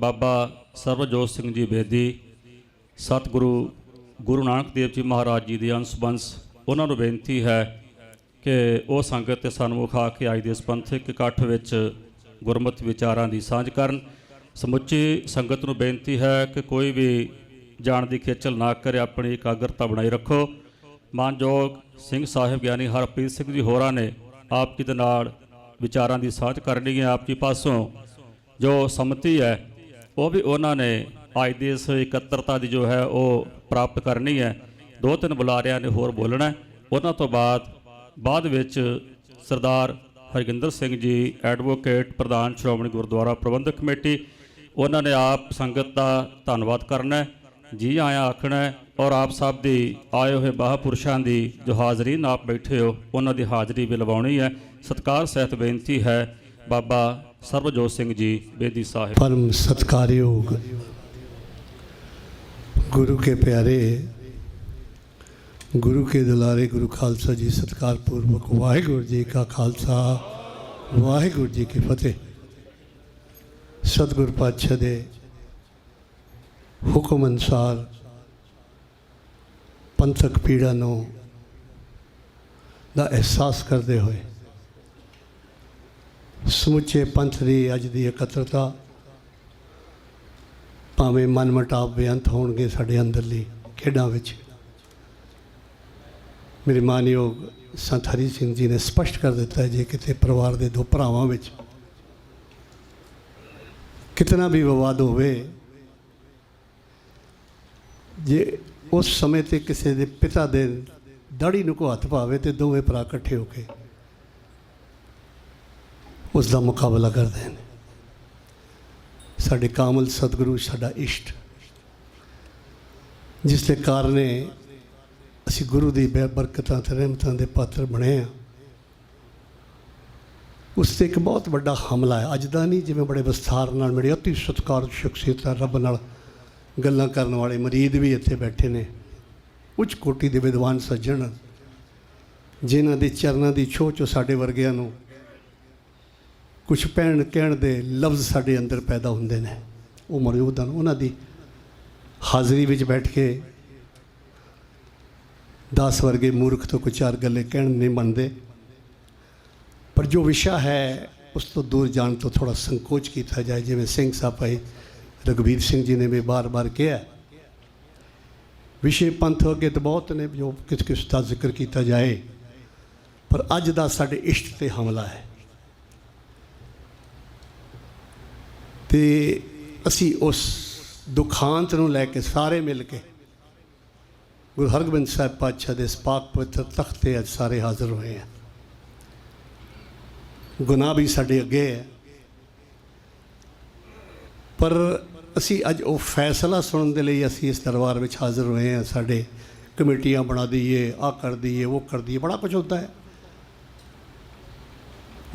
ਬਾਬਾ ਸਰਬਜੋਤ ਸਿੰਘ ਜੀ ਬੇਦੀ, ਸਤਿਗੁਰੂ ਗੁਰੂ ਨਾਨਕ ਦੇਵ ਜੀ ਮਹਾਰਾਜ ਜੀ ਦੇ ਅੰਸ਼ ਬੰਸ ਉਹਨਾਂ ਨੂੰ ਬੇਨਤੀ ਹੈ ਕਿ ਉਹ ਸੰਗਤ ਤੇ ਸਨਮੁਖ ਆ ਕੇ ਅੱਜ ਦੇ ਇਸ ਪੰਥਕ ਇਕੱਠ ਵਿੱਚ ਗੁਰਮਤਿ ਵਿਚਾਰਾਂ ਦੀ ਸਾਂਝ ਕਰਨ। ਸਮੁੱਚੀ ਸੰਗਤ ਨੂੰ ਬੇਨਤੀ ਹੈ ਕਿ ਕੋਈ ਵੀ ਜਾਣ ਦੀ ਖੇਚਲ ਨਾ ਕਰੇ, ਆਪਣੀ ਇਕਾਗਰਤਾ ਬਣਾਈ ਰੱਖੋ। ਮਾਨਯੋਗ ਸਿੰਘ ਸਾਹਿਬ ਗਿਆਨੀ ਹਰਪ੍ਰੀਤ ਸਿੰਘ ਜੀ ਹੋਰਾਂ ਨੇ ਆਪ ਜੀ ਦੇ ਨਾਲ ਵਿਚਾਰਾਂ ਦੀ ਸਾਂਝ ਕਰਨੀ ਹੈ। ਆਪ ਜੀ ਪਾਸੋਂ ਜੋ ਸੰਮਤੀ ਹੈ ਉਹ ਵੀ ਉਹਨਾਂ ਨੇ ਅੱਜ ਦੀ ਇਸ ਇਕੱਤਰਤਾ ਦੀ ਜੋ ਹੈ ਉਹ ਪ੍ਰਾਪਤ ਕਰਨੀ ਹੈ। ਦੋ ਤਿੰਨ ਬੁਲਾਰਿਆਂ ਨੇ ਹੋਰ ਬੋਲਣਾ ਉਹਨਾਂ ਤੋਂ ਬਾਅਦ ਬਾਅਦ ਵਿੱਚ ਸਰਦਾਰ ਹਰਗਿੰਦਰ ਸਿੰਘ ਜੀ, ਐਡਵੋਕੇਟ ਪ੍ਰਧਾਨ ਸ਼੍ਰੋਮਣੀ ਗੁਰਦੁਆਰਾ ਪ੍ਰਬੰਧਕ ਕਮੇਟੀ, ਉਹਨਾਂ ਨੇ ਆਪ ਸੰਗਤ ਦਾ ਧੰਨਵਾਦ ਕਰਨਾ ਜੀ ਆਇਆਂ ਆਖਣਾ ਔਰ ਆਪ ਸਭ ਦੀ ਆਏ ਹੋਏ ਮਹਾਂਪੁਰਸ਼ਾਂ ਦੀ ਜੋ ਹਾਜ਼ਰੀਨ ਆਪ ਬੈਠੇ ਹੋ, ਉਹਨਾਂ ਦੀ ਹਾਜ਼ਰੀ ਵੀ ਲਵਾਉਣੀ ਹੈ। ਸਤਿਕਾਰ ਸਹਿਤ ਬੇਨਤੀ ਹੈ ਬਾਬਾ ਸਰਬਜੋਤ ਸਿੰਘ ਜੀ ਬੇਦੀ ਸਾਹਿਬ। ਪਰਮ ਸਤਕਾਰਯੋਗ ਗੁਰੂ ਕੇ ਪਿਆਰੇ, ਗੁਰੂ ਕੇ ਦੁਲਾਰੇ, ਗੁਰੂ ਖਾਲਸਾ ਜੀ ਸਤਕਾਰ ਪੂਰਵਕ ਵਾਹਿਗੁਰੂ ਜੀ ਕਾ ਖਾਲਸਾ, ਵਾਹਿਗੁਰੂ ਜੀ ਕੀ ਫਤਿਹ। ਸਤਗੁਰ ਪਾਤਸ਼ਾਹ ਦੇ ਹੁਕਮ ਅਨਸਾਰ ਪੰਥਕ ਪੀੜਾ ਨੂੰ ਦਾ ਅਹਿਸਾਸ ਕਰਦੇ ਹੋਏ ਸਮੁੱਚੇ ਪੰਥ ਦੀ ਅੱਜ ਦੀ ਇਕੱਤਰਤਾ ਭਾਵੇਂ ਮਨਮਟਾਵ ਬੇਅੰਤ ਹੋਣਗੇ ਸਾਡੇ ਅੰਦਰਲੀ ਖੇਡਾਂ ਵਿੱਚ। ਮੇਰੇ ਮਾਨਯੋਗ ਸੰਤ ਹਰੀ ਸਿੰਘ ਜੀ ਨੇ ਸਪਸ਼ਟ ਕਰ ਦਿੱਤਾ ਜੇ ਕਿਤੇ ਪਰਿਵਾਰ ਦੇ ਦੋ ਭਰਾਵਾਂ ਵਿੱਚ ਕਿਤਨਾ ਵੀ ਵਿਵਾਦ ਹੋਵੇ, ਜੇ ਉਸ ਸਮੇਂ ਤੇ ਕਿਸੇ ਦੇ ਪਿਤਾ ਦੇ ਦਾੜੀ ਨੂੰ ਕੋ ਹੱਥ ਪਾਵੇ ਤੇ ਦੋਵੇਂ ਭਰਾ ਇਕੱਠੇ ਹੋ ਕੇ ਉਸ ਦਾ ਮੁਕਾਬਲਾ ਕਰਦੇ ਨੇ। ਸਾਡੇ ਕਾਮਲ ਸਤਿਗੁਰੂ, ਸਾਡਾ ਇਸ਼ਟ। ਜਿਸ ਦੇ ਕਾਰਨ ਅਸੀਂ ਗੁਰੂ ਦੀ ਬੈ ਬਰਕਤਾਂ ਤੇ ਰਹਿਮਤਾਂ ਦੇ ਪਾਤਰ ਬਣੇ ਆ ਉਸ ਤੇ ਇੱਕ ਬਹੁਤ ਵੱਡਾ ਹਮਲਾ ਹੈ। ਅੱਜ ਦਾ ਨਹੀਂ, ਜਿਵੇਂ ਬੜੇ ਵਿਸਥਾਰ ਨਾਲ ਮੇਰੇ ਅਤੀ ਸਤਿਕਾਰ ਸ਼ਖਸੀਅਤ, ਰੱਬ ਨਾਲ ਗੱਲਾਂ ਕਰਨ ਵਾਲੇ ਮਰੀਦ ਵੀ ਇੱਥੇ ਬੈਠੇ ਨੇ। ਉੱਚ ਕੋਟੀ ਦੇ ਵਿਦਵਾਨ ਸੱਜਣ, ਜਿਨ੍ਹਾਂ ਦੇ ਚਰਨਾਂ ਦੀ ਛੋਹ ਚੋਂ ਸਾਡੇ ਵਰਗਿਆਂ ਨੂੰ ਕੁਝ ਪੈਣ ਕਹਿਣ ਦੇ ਲਫ਼ਜ਼ ਸਾਡੇ ਅੰਦਰ ਪੈਦਾ ਹੁੰਦੇ ਨੇ। ਉਹ ਮੌਜੂਦ ਹਨ। ਉਹਨਾਂ ਦੀ ਹਾਜ਼ਰੀ ਵਿੱਚ ਬੈਠ ਕੇ ਦਾਸ ਵਰਗੇ ਮੂਰਖ ਤੋਂ ਕੋਈ ਚਾਰ ਗੱਲੇ ਕਹਿਣ ਨਹੀਂ ਮੰਨਦੇ। ਪਰ ਜੋ ਵਿਸ਼ਾ ਹੈ, ਉਸ ਤੋਂ ਦੂਰ ਜਾਣ ਤੋਂ ਥੋੜਾ ਸੰਕੋਚ ਕੀਤਾ ਜਾਏ। ਜਿਵੇਂ ਸਿੰਘ ਸਾਹਿਬ ਭਾਈ ਰਗਵੀਰ ਸਿੰਘ ਜੀ ਨੇ ਵੀ ਬਾਰ-ਬਾਰ ਕਿਹਾ ਵਿਸ਼ੇ ਪੰਥ ਅੱਗੇ ਤਾਂ ਬਹੁਤ ਨੇ, ਜੋ ਕਿਸ ਕਿਸ ਦਾ ਜ਼ਿਕਰ ਕੀਤਾ ਜਾਏ। ਪਰ ਅੱਜ ਦਾ ਸਾਡੇ ਇਸ਼ਟ ਤੇ ਹਮਲਾ ਹੈ। ਤੇ ਅਸੀਂ ਉਸ ਦੁਖਾਂਤ ਨੂੰ ਲੈ ਕੇ ਸਾਰੇ ਮਿਲ ਕੇ ਗੁਰੂ ਹਰਗੋਬਿੰਦ ਸਾਹਿਬ ਪਾਤਸ਼ਾਹ ਦੇ ਇਸ ਪਾਕ ਪਵਿੱਤਰ ਤਖਤ ਤੇ ਅੱਜ ਸਾਰੇ ਹਾਜ਼ਰ ਹੋਏ ਆ। ਗੁਨਾਹ ਵੀ ਸਾਡੇ ਅੱਗੇ ਹੈ। ਪਰ ਅਸੀਂ ਅੱਜ ਉਹ ਫੈਸਲਾ ਸੁਣਨ ਦੇ ਲਈ ਅਸੀਂ ਇਸ ਦਰਬਾਰ ਵਿੱਚ ਹਾਜ਼ਰ ਹੋਏ ਹਾਂ ਸਾਡੇ ਕਮੇਟੀਆਂ ਬਣਾ ਦਈਏ ਆ ਕਰ ਦਈਏ, ਉਹ ਕਰ ਦਈਏ, ਬੜਾ ਕੁਝ ਹੁੰਦਾ ਹੈ।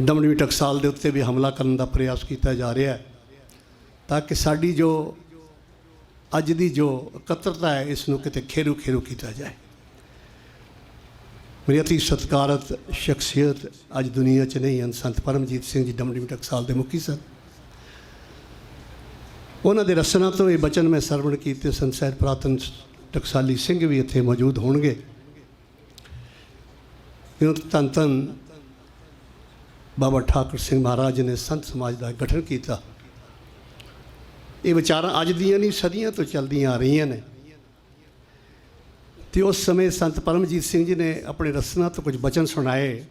ਦਮਨਵੀ ਟਕਸਾਲ ਦੇ ਉੱਤੇ ਵੀ ਹਮਲਾ ਕਰਨ ਦਾ ਪ੍ਰਯਾਸ ਕੀਤਾ ਜਾ ਰਿਹਾ ਹੈ। ਤਾਂ ਕਿ ਸਾਡੀ ਜੋ ਅੱਜ ਦੀ ਜੋ ਇਕੱਤਰਤਾ ਹੈ, ਇਸ ਨੂੰ ਕਿਤੇ ਖੇਰੂ ਖੇਰੂ ਕੀਤਾ ਜਾਏ। ਮੇਰੀ ਅਤੀ ਸਤਿਕਾਰਤ ਸ਼ਖਸੀਅਤ, ਅੱਜ ਦੁਨੀਆ 'ਚ ਨਹੀਂ ਹਨ, ਸੰਤ ਪਰਮਜੀਤ ਸਿੰਘ ਜੀ ਦਮਨਵੀ ਟਕਸਾਲ ਦੇ ਮੁਖੀ ਸਨ। ਉਹਨਾਂ ਦੇ ਰਸਨਾ ਤੋਂ ਇਹ ਬਚਨ ਮੈਂ ਸਰਵਣ ਕੀਤੇ ਸੰਸੈਰ ਪ੍ਰਾਤਨ ਟਕਸਾਲੀ ਸਿੰਘ ਵੀ ਇੱਥੇ ਮੌਜੂਦ ਹੋਣਗੇ। ਕਿਉਂ ਤਨ ਤਨ ਬਾਬਾ ਠਾਕੁਰ ਸਿੰਘ ਮਹਾਰਾਜ ਨੇ ਸੰਤ ਸਮਾਜ ਦਾ ਗਠਨ ਕੀਤਾ। ਇਹ ਵਿਚਾਰਾਂ ਅੱਜ ਦੀਆਂ ਨਹੀਂ, ਸਦੀਆਂ ਤੋਂ ਚੱਲਦੀਆਂ ਆ ਰਹੀਆਂ ਨੇ। ਤੇ ਉਸ ਸਮੇਂ ਸੰਤ ਪਰਮਜੀਤ ਸਿੰਘ ਜੀ ਨੇ ਆਪਣੇ ਰਸਨਾ ਤੋਂ ਕੁਝ ਬਚਨ ਸੁਣਾਏ।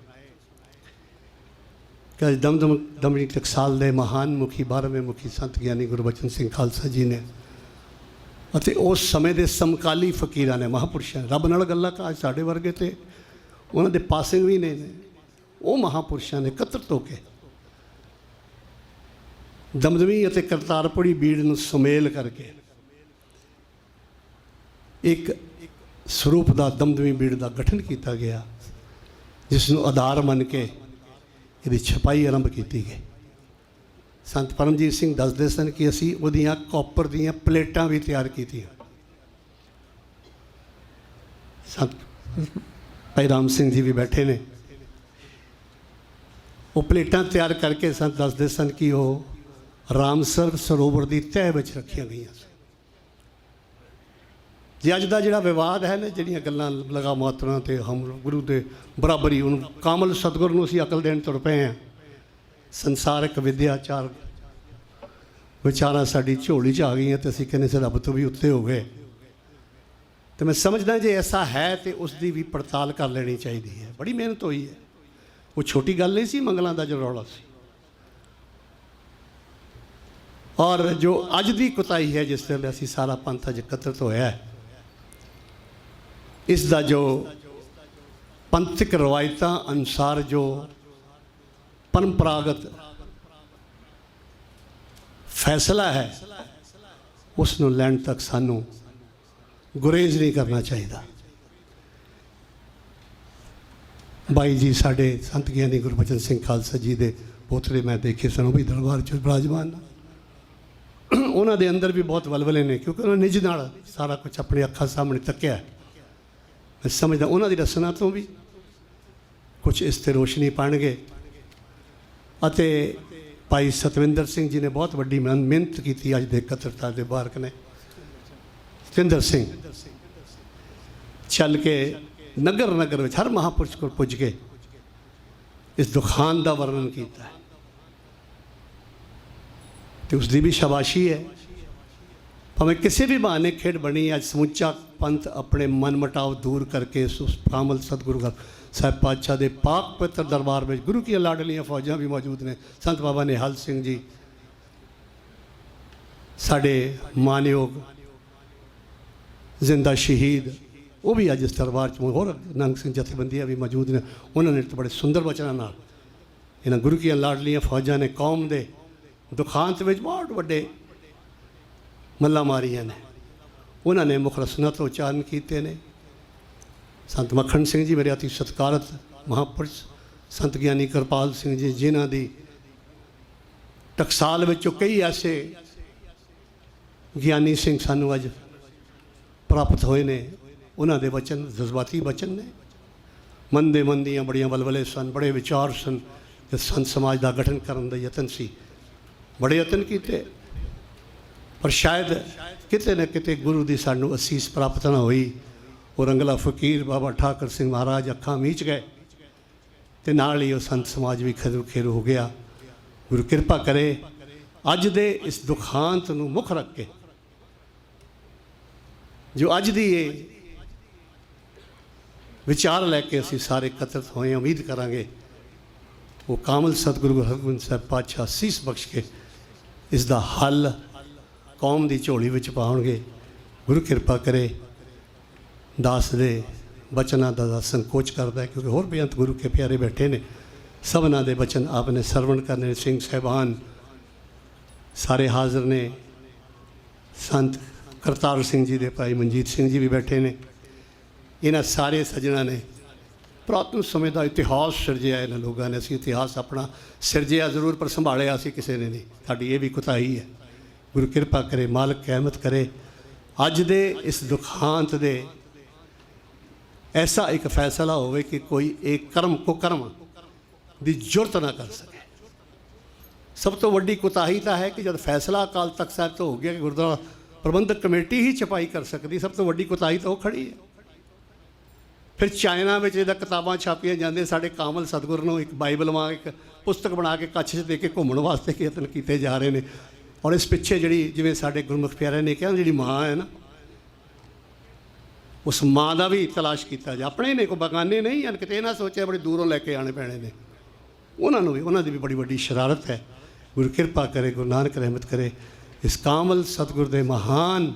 ਕਿ ਅੱਜ ਦਮਦਮ ਦਮੜੀ ਟਕਸਾਲ ਦੇ ਮਹਾਨ ਮੁਖੀ 12ਵੇਂ ਮੁਖੀ ਸੰਤ ਗਿਆਨੀ ਗੁਰਬਚਨ ਸਿੰਘ ਖਾਲਸਾ ਜੀ ਨੇ ਅਤੇ ਉਸ ਸਮੇਂ ਦੇ ਸਮਕਾਲੀ ਫਕੀਰਾਂ ਨੇ, ਮਹਾਪੁਰਸ਼ਾਂ ਰੱਬ ਨਾਲ ਗੱਲਾਂ ਕਾ ਸਾਡੇ ਵਰਗੇ ਤੇ ਉਹਨਾਂ ਦੇ ਪਾਸਿੰਗ ਵੀ ਨੇ। ਉਹ ਮਹਾਪੁਰਸ਼ਾਂ ਨੇ ਕਤਰ ਹੋ ਕੇ ਦਮਦਮੀ ਅਤੇ ਕਰਤਾਰਪੁਰੀ ਬੀੜ ਨੂੰ ਸੁਮੇਲ ਕਰਕੇ ਇੱਕ ਸਰੂਪ ਦਾ ਦਮਦਮੀ ਬੀੜ ਦਾ ਗਠਨ ਕੀਤਾ ਗਿਆ, ਜਿਸ ਨੂੰ ਆਧਾਰ ਮੰਨ ਕੇ ਇਹਦੀ ਛਪਾਈ ਆਰੰਭ ਕੀਤੀ ਗਈ। ਸੰਤ ਪਰਮਜੀਤ ਸਿੰਘ ਦੱਸਦੇ ਸਨ ਕਿ ਅਸੀਂ ਉਹਦੀਆਂ ਕਾਪਰ ਦੀਆਂ ਪਲੇਟਾਂ ਵੀ ਤਿਆਰ ਕੀਤੀਆਂ। ਸੰਤ ਭਾਈ ਰਾਮ ਸਿੰਘ ਜੀ ਵੀ ਬੈਠੇ ਨੇ। ਉਹ ਪਲੇਟਾਂ ਤਿਆਰ ਕਰਕੇ ਸੰਤ ਦੱਸਦੇ ਸਨ ਕਿ ਉਹ ਰਾਮਸਰ ਸਰੋਵਰ ਦੀ ਤਹਿ ਵਿੱਚ ਰੱਖੀਆਂ ਗਈਆਂ ਸੀ ਜੇ ਅੱਜ ਦਾ ਜਿਹੜਾ ਵਿਵਾਦ ਹੈ ਨਾ, ਜਿਹੜੀਆਂ ਗੱਲਾਂ ਲਗਾ ਮਾਤਰਾ ਤੇ ਹਮ ਗੁਰੂ ਦੇ ਬਰਾਬਰੀ, ਉਹਨੂੰ ਕਾਮਲ ਸਤਿਗੁਰ ਨੂੰ ਅਸੀਂ ਅਕਲ ਦੇਣ ਤੁਰ ਪਏ ਹਾਂ। ਸੰਸਾਰਕ ਵਿਦਿਆਚਾਰ ਵਿਚਾਰਾਂ ਸਾਡੀ ਝੋਲੀ 'ਚ ਆ ਗਈਆਂ ਤੇ ਅਸੀਂ ਕਹਿੰਦੇ ਸੀ ਰੱਬ ਤੋਂ ਵੀ ਉੱਤੇ ਹੋ ਗਏ। ਤੇ ਮੈਂ ਸਮਝਦਾ ਜੇ ਐਸਾ ਹੈ ਤੇ ਉਸ ਦੀ ਵੀ ਪੜਤਾਲ ਕਰ ਲੈਣੀ ਚਾਹੀਦੀ ਹੈ। ਬੜੀ ਮਿਹਨਤ ਹੋਈ ਹੈ। ਉਹ ਛੋਟੀ ਗੱਲ ਨਹੀਂ ਸੀ, ਮੰਗਲਾਂ ਦਾ ਜੋ ਰੌਲਾ ਸੀ। ਔਰ ਜੋ ਅੱਜ ਦੀ ਕੁਤਾਈ ਹੈ, ਜਿਸ ਵੇਲੇ ਅਸੀਂ ਸਾਰਾ ਪੰਥ ਅੱਜ ਇਕੱਤਰਤ ਹੋਇਆ ਹੈ, ਇਸ ਦਾ ਜੋ ਪੰਥਕ ਰਵਾਇਤਾਂ ਅਨੁਸਾਰ ਜੋ ਪਰੰਪਰਾਗਤ ਫੈਸਲਾ ਹੈ, ਉਸ ਨੂੰ ਲੈਣ ਤੱਕ ਸਾਨੂੰ ਗੁਰੇਜ਼ ਨਹੀਂ ਕਰਨਾ ਚਾਹੀਦਾ ਬਾਈ ਜੀ, ਸਾਡੇ ਸੰਤ ਗਿਆਨੀ ਗੁਰਬਚਨ ਸਿੰਘ ਖਾਲਸਾ ਜੀ ਦੇ ਪੋਤਰੇ ਮੈਂ ਦੇਖੇ ਸਨ, ਉਹ ਵੀ ਦਰਬਾਰ ਚ ਬਿਰਾਜਮਾਨ ਨੇ। ਉਹਨਾਂ ਦੇ ਅੰਦਰ ਵੀ ਬਹੁਤ ਵਲਵਲੇ ਨੇ, ਕਿਉਂਕਿ ਉਹਨਾਂ ਨਿਜ ਨਾਲ ਸਾਰਾ ਕੁਝ ਆਪਣੀ ਅੱਖਾਂ ਸਾਹਮਣੇ ਤੱਕਿਆ ਮੈਂ ਸਮਝਦਾ ਉਹਨਾਂ ਦੀ ਰਸਨਾ ਤੋਂ ਵੀ ਕੁਝ ਇਸ ਤੇ ਰੋਸ਼ਨੀ ਪਾਣਗੇ। ਅਤੇ ਭਾਈ ਸਤਵਿੰਦਰ ਸਿੰਘ ਜੀ ਨੇ ਬਹੁਤ ਵੱਡੀ ਮਿਹਨ- ਮਿਹਨਤ ਕੀਤੀ ਅੱਜ ਦੇ ਇਕੱਤਰਤਾ ਦੇ ਬਾਰਕ ਨੇ। ਸਤਿੰਦਰ ਸਿੰਘ ਚੱਲ ਕੇ ਨਗਰ ਨਗਰ ਵਿੱਚ ਹਰ ਮਹਾਪੁਰਸ਼ ਕੋਲ ਪੁੱਜ ਕੇ ਇਸ ਦੁਖਾਨ ਦਾ ਵਰਣਨ ਕੀਤਾ ਹੈ। ਤੇ ਉਸ ਦੀ ਵੀ ਸ਼ਾਬਾਸ਼ੀ ਹੈ। ਭਾਵੇਂ ਕਿਸੇ ਵੀ ਬਹਾਨੇ ਖੇਡ ਬਣੀ, ਅੱਜ ਸਮੁੱਚਾ ਪੰਥ ਆਪਣੇ ਮਨ ਮਟਾਵ ਦੂਰ ਕਰਕੇ ਉਸ ਕਾਮਲ ਸਤਿਗੁਰੂ ਘਰ ਸਾਹਿਬ ਪਾਤਸ਼ਾਹ ਦੇ ਪਾਕ ਪਵਿੱਤਰ ਦਰਬਾਰ ਵਿੱਚ ਗੁਰੂ ਕੀ ਲਾਡਲੀਆਂ ਫੌਜਾਂ ਵੀ ਮੌਜੂਦ ਨੇ। ਸੰਤ ਬਾਬਾ ਨਿਹਾਲ ਸਿੰਘ ਜੀ, ਸਾਡੇ ਮਾਨਯੋਗ ਜ਼ਿੰਦਾ ਸ਼ਹੀਦ, ਉਹ ਵੀ ਅੱਜ ਇਸ ਦਰਬਾਰ ਚ ਹੋਰ ਨੰਗ ਸਿੰਘ ਜਥੇਬੰਦੀਆਂ ਵੀ ਮੌਜੂਦ ਨੇ। ਉਹਨਾਂ ਨੇ ਬੜੇ ਸੁੰਦਰ ਬਚਨਾਂ ਨਾਲ ਇਹਨਾਂ ਗੁਰੂ ਕੀ ਲਾਡਲੀਆਂ ਫੌਜਾਂ ਨੇ ਕੌਮ ਦੇ ਦੁਖਾਂਤ ਵਿੱਚ ਬਹੁਤ ਵੱਡੇ ਮੱਲਾ ਮਾਰੀਆਂ ਨੇ। ਉਹਨਾਂ ਨੇ ਮੁੱਖ ਰਸਨਾ ਤੋਂ ਉਚਾਰਨ ਕੀਤੇ ਨੇ। ਸੰਤ ਮੱਖਣ ਸਿੰਘ ਜੀ ਮੇਰੇ ਅਤੀ ਸਤਿਕਾਰਤ ਮਹਾਪੁਰਸ਼ ਸੰਤ ਗਿਆਨੀ ਕਿਰਪਾਲ ਸਿੰਘ ਜੀ, ਜਿਨ੍ਹਾਂ ਦੀ ਟਕਸਾਲ ਵਿੱਚੋਂ ਕਈ ਐਸੇ ਗਿਆਨੀ ਸਿੰਘ ਸਾਨੂੰ ਅੱਜ ਪ੍ਰਾਪਤ ਹੋਏ ਨੇ। ਉਹਨਾਂ ਦੇ ਵਚਨ ਜਜ਼ਬਾਤੀ ਵਚਨ ਨੇ। ਮਨ ਦੇ ਮਨ ਦੀਆਂ ਬੜੀਆਂ ਬਲਬਲੇ ਸਨ, ਬੜੇ ਵਿਚਾਰ ਸਨ, ਤੇ ਸੰਤ ਸਮਾਜ ਦਾ ਗਠਨ ਕਰਨ ਦਾ ਯਤਨ ਸੀ। ਬੜੇ ਯਤਨ ਕੀਤੇ। ਪਰ ਸ਼ਾਇਦ ਕਿਤੇ ਨਾ ਕਿਤੇ ਗੁਰੂ ਦੀ ਸਾਨੂੰ ਅਸੀਸ ਪ੍ਰਾਪਤ ਨਾ ਹੋਈ। ਉਹ ਰੰਗਲਾ ਫਕੀਰ ਬਾਬਾ ਠਾਕਰ ਸਿੰਘ ਮਹਾਰਾਜ ਅੱਖਾਂ ਮੀਚ ਗਏ ਤੇ ਨਾਲ ਹੀ ਉਹ ਸੰਤ ਸਮਾਜ ਵੀ ਖਦਰ ਖੇਰ ਹੋ ਗਿਆ। ਗੁਰੂ ਕਿਰਪਾ ਕਰੇ, ਅੱਜ ਦੇ ਇਸ ਦੁਖਾਂਤ ਨੂੰ ਮੁੱਖ ਰੱਖ ਕੇ, ਜੋ ਅੱਜ ਦੀ ਇਹ ਵਿਚਾਰ ਲੈ ਕੇ ਅਸੀਂ ਸਾਰੇ ਇਕੱਤਰਤ ਹੋਏ ਉਮੀਦ ਕਰਾਂਗੇ, ਉਹ ਕਾਮਲ ਸਤਿਗੁਰੂ ਹਰਗੋਬਿੰਦ ਸਾਹਿਬ ਪਾਤਸ਼ਾਹ ਸੀਸ ਬਖਸ਼ ਕੇ ਇਸ ਦਾ ਹੱਲ ਕੌਮ ਦੀ ਝੋਲੀ ਵਿੱਚ ਪਾਉਣਗੇ। ਗੁਰੂ ਕਿਰਪਾ ਕਰੇ, ਦਾਸ ਦੇ ਬਚਨਾਂ ਦਾ ਸੰਕੋਚ ਕਰਦਾ ਕਿਉਂਕਿ ਹੋਰ ਬੇਅੰਤ ਗੁਰੂ ਕੇ ਪਿਆਰੇ ਬੈਠੇ ਨੇ। ਸਭਨਾਂ ਦੇ ਬਚਨ ਆਪਨੇ ਸਰਵਣ ਕਰਨੇ ਸਿੰਘ ਸਹਿਬਾਨ ਸਾਰੇ ਹਾਜ਼ਰ ਨੇ। ਸੰਤ ਕਰਤਾਰ ਸਿੰਘ ਜੀ ਦੇ ਭਾਈ ਮਨਜੀਤ ਸਿੰਘ ਜੀ ਵੀ ਬੈਠੇ ਨੇ। ਇਹਨਾਂ ਸਾਰੇ ਸੱਜਣਾ ਨੇ ਪੁਰਾਤਨ ਸਮੇਂ ਦਾ ਇਤਿਹਾਸ ਸਿਰਜਿਆ ਇਹਨਾਂ ਲੋਕਾਂ ਨੇ। ਅਸੀਂ ਇਤਿਹਾਸ ਆਪਣਾ ਸਿਰਜਿਆ, ਜ਼ਰੂਰ ਪਰ ਸੰਭਾਲਿਆ ਅਸੀਂ ਕਿਸੇ ਨੇ ਨਹੀਂ। ਸਾਡੀ ਇਹ ਵੀ ਕੁਤਾਹੀ ਹੈ। ਗੁਰੂ ਕਿਰਪਾ ਕਰੇ, ਮਾਲਕ ਕਹਿਮਤ ਕਰੇ। ਅੱਜ ਦੇ ਇਸ ਦੁਖਾਂਤ ਦੇ ਐਸਾ ਇੱਕ ਫੈਸਲਾ ਹੋਵੇ ਕਿ ਕੋਈ ਇੱਕ ਕਰਮ ਕੋ ਕਰਮ ਦੀ ਜੁਰਤ ਨਾ ਕਰ ਸਕੇ। ਸਭ ਤੋਂ ਵੱਡੀ ਕੁਤਾਹੀ ਤਾਂ ਹੈ ਕਿ ਜਦ ਫੈਸਲਾ ਅਕਾਲ ਤਖਤ ਸਾਹਿਬ ਤੋਂ ਹੋ ਗਿਆ ਕਿ ਗੁਰਦੁਆਰਾ ਪ੍ਰਬੰਧਕ ਕਮੇਟੀ ਹੀ ਛਪਾਈ ਕਰ ਸਕਦੀ, ਸਭ ਤੋਂ ਵੱਡੀ ਕੁਤਾਹੀ ਤਾਂ ਉਹ ਖੜੀ ਹੈ। ਫਿਰ ਚਾਈਨਾ ਵਿੱਚ ਇਹਦਾ ਕਿਤਾਬਾਂ ਛਾਪੀਆਂ ਜਾਂਦੀਆਂ, ਸਾਡੇ ਕਾਮਲ ਸਤਿਗੁਰ ਨੂੰ ਇੱਕ ਬਾਈਬਲ ਵਾਂਗ ਇੱਕ ਪੁਸਤਕ ਬਣਾ ਕੇ ਕੱਛ 'ਚ ਦੇ ਕੇ ਘੁੰਮਣ ਵਾਸਤੇ ਯਤਨ ਕੀਤੇ ਜਾ ਰਹੇ ਨੇ। ਔਰ ਇਸ ਪਿੱਛੇ ਜਿਹੜੀ ਜਿਵੇਂ ਸਾਡੇ ਗੁਰਮੁਖ ਪਿਆਰੇ ਨੇ ਕਿਹਾ, ਜਿਹੜੀ ਮਾਂ ਹੈ ਨਾ, ਉਸ ਮਾਂ ਦਾ ਵੀ ਤਲਾਸ਼ ਕੀਤਾ ਜਾ। ਆਪਣੇ ਨੇ ਕੋ ਬਗਾਨੇ ਨਹੀਂ ਹਨ ਕਿਤੇ ਇਹ ਨਾ ਸੋਚਿਆ ਬੜੀ ਦੂਰੋਂ ਲੈ ਕੇ ਆਣੇ ਪੈਣੇ ਨੇ। ਉਹਨਾਂ ਨੂੰ ਵੀ, ਉਹਨਾਂ ਦੀ ਵੀ ਬੜੀ ਵੱਡੀ ਸ਼ਰਾਰਤ ਹੈ। ਗੁਰੂ ਕਿਰਪਾ ਕਰੇ, ਗੁਰੂ ਨਾਨਕ ਰਹਿਮਤ ਕਰੇ। ਇਸ ਕਾਮਲ ਸਤਿਗੁਰ ਦੇ ਮਹਾਨ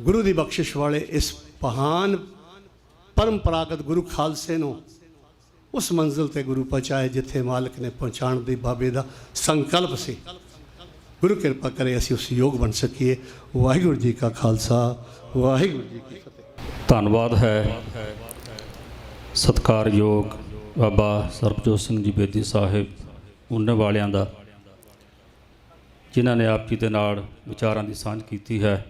ਗੁਰੂ ਦੀ ਬਖਸ਼ਿਸ਼ ਵਾਲੇ ਇਸ ਮਹਾਨ ਪਰੰਪਰਾਗਤ ਗੁਰੂ ਖਾਲਸੇ ਨੂੰ ਉਸ ਮੰਜ਼ਿਲ ਤੇ ਗੁਰੂ ਪਹੁੰਚਾਏ ਜਿੱਥੇ ਮਾਲਕ ਨੇ ਪਹੁੰਚਾਉਣ ਦੀ ਬਾਬੇ ਦਾ ਸੰਕਲਪ ਸੀ। ਗੁਰੂ ਕਿਰਪਾ ਕਰੇ ਅਸੀਂ ਉਸ ਯੋਗ ਬਣ ਸਕੀਏ। ਵਾਹਿਗੁਰੂ ਜੀ ਕਾ ਖਾਲਸਾ, ਵਾਹਿਗੁਰੂ ਜੀ ਕੀ ਫਤਿਹ। ਧੰਨਵਾਦ ਹੈ। ਸਤਿਕਾਰਯੋਗ ਬਾਬਾ ਸਰਬਜੋਤ ਸਿੰਘ ਜੀ ਬੇਦੀ ਸਾਹਿਬ, ਉਹਨਾਂ ਵਾਲਿਆਂ ਦਾ, ਜਿਨ੍ਹਾਂ ਨੇ ਆਪ ਜੀ ਦੇ ਨਾਲ ਵਿਚਾਰਾਂ ਦੀ ਸਾਂਝ ਕੀਤੀ ਹੈ।